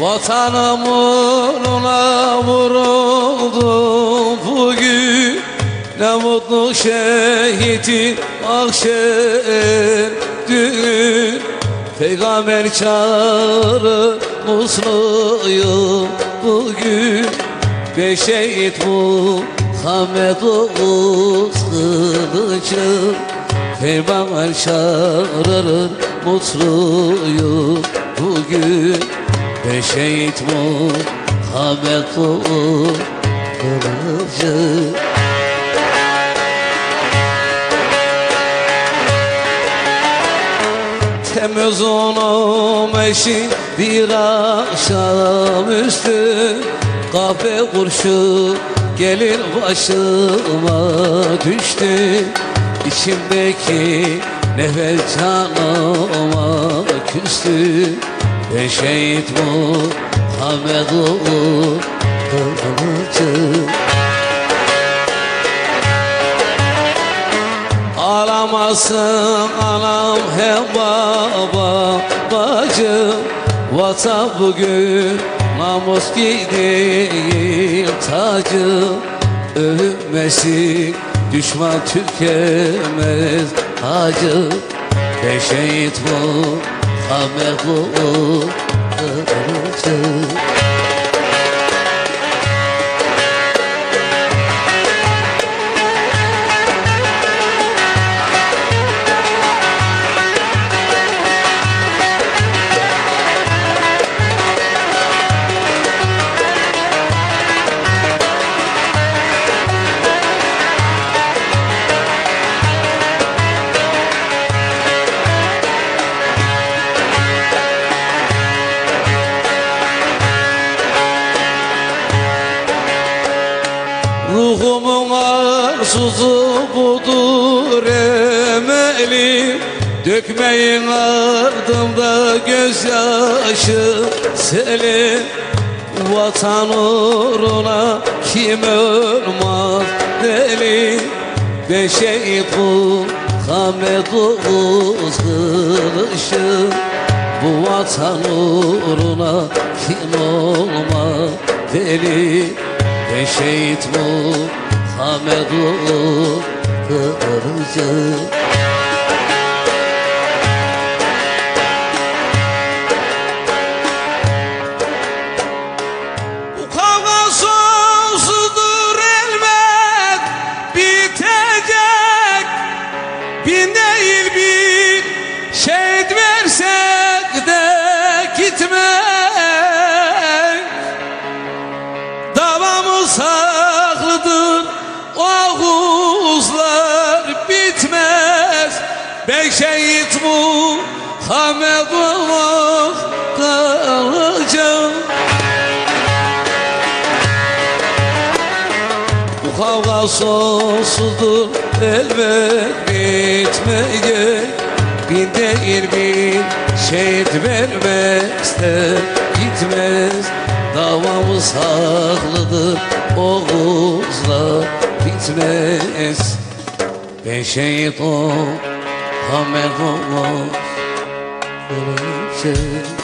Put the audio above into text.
Vatanımın ona vuruldum bugün. Ne mutlu şehidin akşerdün Peygamber çağrı musluyum bugün. Ve şehit Muhammed Oğuz kılıcım Peygamber çağırır mutluyum bugün Şehit Muhammed Oğuz kılıcım Temiz onun eşi bir akşamüstü Kahve kurşu gelir başıma düştü. İçimdeki nefes canıma küstü şehit Muhammed olur kılıcı Ağlamasın anam hem baba bacım Vatan bugün namus giydiğim tacım Övünmesin düşman tükemez hacı. Ve şehit Muhammed olur kılıcı arzusu budur emelim Dökmeyin ardımda gözyaşı selim Vatan uğruna kim ölmez deli? Ve şehit Muhammed Oğuz kılışı. Bu vatan uğruna kim olmaz deli? Ve şehit Muhammed olur kılıcı Ben şehit Muhammed olur kalacağım. Bu kavga sonsuzdur elbet bitmeyecek. Bin değil bin şehit vermezse gitmez. Davamız haklıdır Oğuz'la bitmez. Ben şehit ol Hamed olmaz Ölümsüz